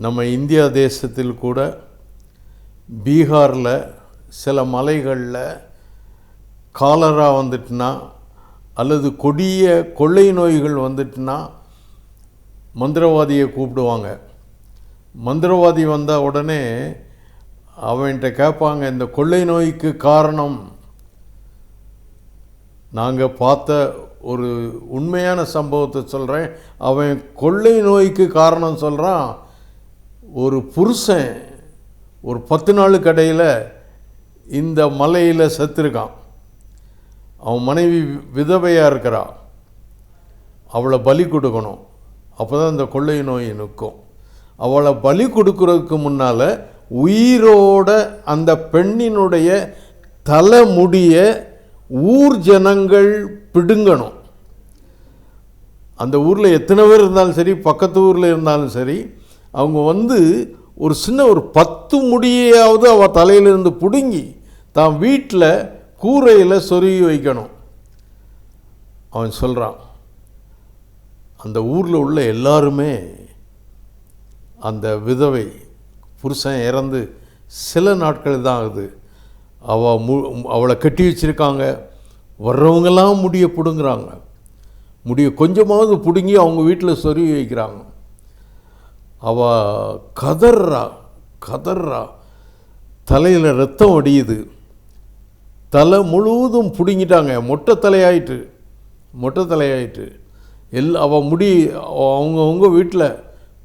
நம்ம இந்தியா தேசத்தில் கூட பீகாரில் சில மலைகளில் காலரா வந்துட்டுனா அல்லது கொடிய கொள்ளை நோய்கள் வந்துட்டுனா மந்திரவாதியை கூப்பிடுவாங்க. மந்திரவாதி வந்த உடனே அவன்கிட்ட கேட்பாங்க இந்த கொள்ளை நோய்க்கு காரணம்? நாங்கள் பார்த்த ஒரு உண்மையான சம்பவத்தை சொல்கிறேன் அவன் கொள்ளை நோய்க்கு காரணம் சொல்கிறான் ஒரு புருஷன் ஒரு பத்து நாள் கடையில் இந்த மலையில் செத்துருக்கான். அவன் மனைவி விதவையாக இருக்கிறா. அவளை பலி கொடுக்கணும். அப்போ தான் இந்த கொள்ளை நோய் நிற்கும் அவளை பலி கொடுக்கறதுக்கு முன்னால் உயிரோட அந்த பெண்ணினுடைய தலைமுடிய ஊர் ஜனங்கள் பிடுங்கணும். அந்த ஊரில் எத்தனை பேர் இருந்தாலும் சரி பக்கத்து ஊரில் இருந்தாலும் சரி அவங்க வந்து ஒரு சின்ன ஒரு பத்து முடியையாவது அவள் தலையிலிருந்து பிடுங்கி தான் வீட்டில் கூரையில் சொருகி வைக்கணும். அவன் சொல்கிறான் அந்த ஊரில் உள்ள எல்லாருமே அந்த விதவை புருஷன் இறந்து சில நாட்கள் தான் ஆகுது. அவள் மு அவளை கட்டி வச்சுருக்காங்க. வர்றவங்கெல்லாம் முடிய பிடுங்குறாங்க. முடிய கொஞ்சமாவது பிடுங்கி அவங்க வீட்டில் சொருகி வைக்கிறாங்க. அவள் கதர்றா கதர்றா. தலையில் ரத்தம் அடியுது. தலை முழுவதும் பிடுங்கிட்டாங்க. மொட்டை தலையாயிட்டு மொட்டை தலையாயிட்டு. எல் அவள் முடி அவங்கவுங்க வீட்டில்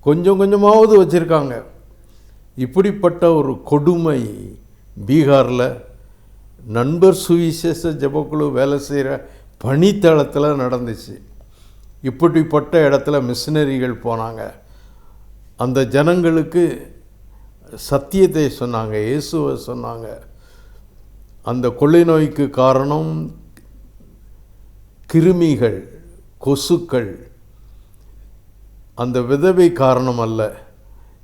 கொஞ்சம் கொஞ்சமாவது வச்சுருக்காங்க. இப்படிப்பட்ட ஒரு கொடுமை பீகாரில் நண்பர் சுவிசேஷ ஜபக்குழு வேலை செய்கிற பணித்தளத்தில் நடந்துச்சு. இப்படிப்பட்ட இடத்துல மிஷினரிகள் போனாங்க. அந்த ஜனங்களுக்கு சத்தியத்தை சொன்னாங்க இயேசுவை சொன்னாங்க. அந்த கொள்ளை நோய்க்கு காரணம் கிருமிகள் கொசுக்கள். அந்த விதவை காரணம் அல்ல.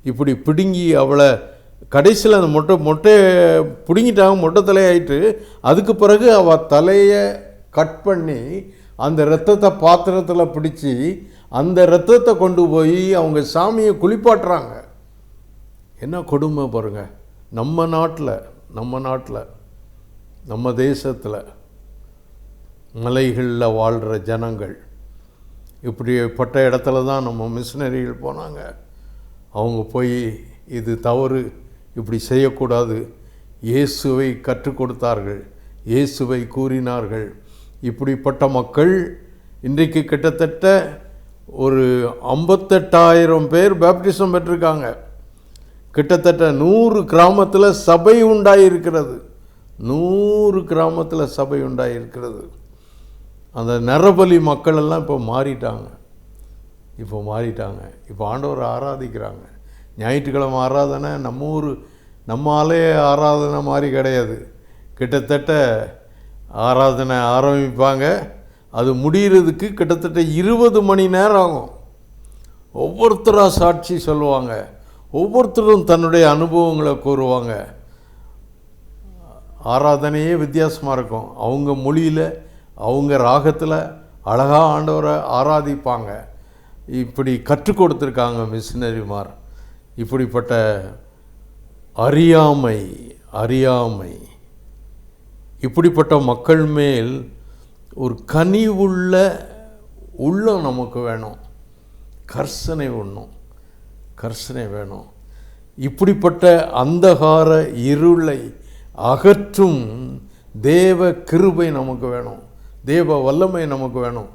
இப்படி பிடுங்கி அவளை கடைசியில் அந்த மொட்டை மொட்டையை பிடுங்கிட்டாங்க மொட்டை தலையாயிட்டு அதுக்கு பிறகு அவள் தலையை கட் பண்ணி அந்த இரத்தத்தை பாத்திரத்தில் பிடிச்சி அந்த ரத்தத்தை கொண்டு போய் அவங்க சாமியை குளிப்பாட்டுறாங்க. என்ன கொடுமை பாருங்கள் நம்ம நாட்டில் நம்ம நாட்டில் நம்ம தேசத்தில் மலைகளில் வாழ்கிற ஜனங்கள் இப்படிப்பட்ட இடத்துல தான் நம்ம மிஷினரிகள் போனாங்க. அவங்க போய் இது தவறு இப்படி செய்யக்கூடாது. இயேசுவை கற்றுக் கொடுத்தார்கள் இயேசுவை கூறினார்கள். இப்படிப்பட்ட மக்கள் இன்றைக்கு கிட்டத்தட்ட ஒரு ஐம்பத்தெட்டாயிரம் பேர் பேப்டிசம் பெற்றிருக்காங்க. கிட்டத்தட்ட நூறு கிராமத்தில் சபை உண்டாயிருக்கிறது. நூறு கிராமத்தில் சபை உண்டாயிருக்கிறது. அந்த நரபலி மக்களெல்லாம் இப்போ மாறிட்டாங்க. இப்போ மாறிட்டாங்க. இப்போ ஆண்டவரை ஆராதிக்கிறாங்க. ஞாயிற்றுக்கிழமை ஆராதனை நம்ம ஊர் நம்மாலே ஆராதனை மாதிரி கிடையாது. கிட்டத்தட்ட ஆராதனை ஆரம்பிப்பாங்க. அது முடிகிறதுக்கு கிட்டத்தட்ட இருபது மணி நேரம் ஆகும். ஒவ்வொருத்தராக சாட்சி சொல்லுவாங்க. ஒவ்வொருத்தரும் தன்னுடைய அனுபவங்களை கூறுவாங்க. ஆராதனையே வித்தியாசமாக இருக்கும். அவங்க மொழியில் அவங்க ராகத்தில் அழகாக ஆண்டவரை ஆராதிப்பாங்க. இப்படி கற்றுக் கொடுத்துருக்காங்க மிஷினரிமார். இப்படிப்பட்ட அறியாமை அறியாமை. இப்படிப்பட்ட மக்கள் மேல் ஒரு கனிவுள்ள உள்ளம் நமக்கு வேணும். கர்சனை ஒன்றும் கர்சனை வேணும். இப்படிப்பட்ட அந்தகார இருளை அகற்றும் தேவ கிருபை நமக்கு வேணும். தேவ வல்லமை நமக்கு வேணும்.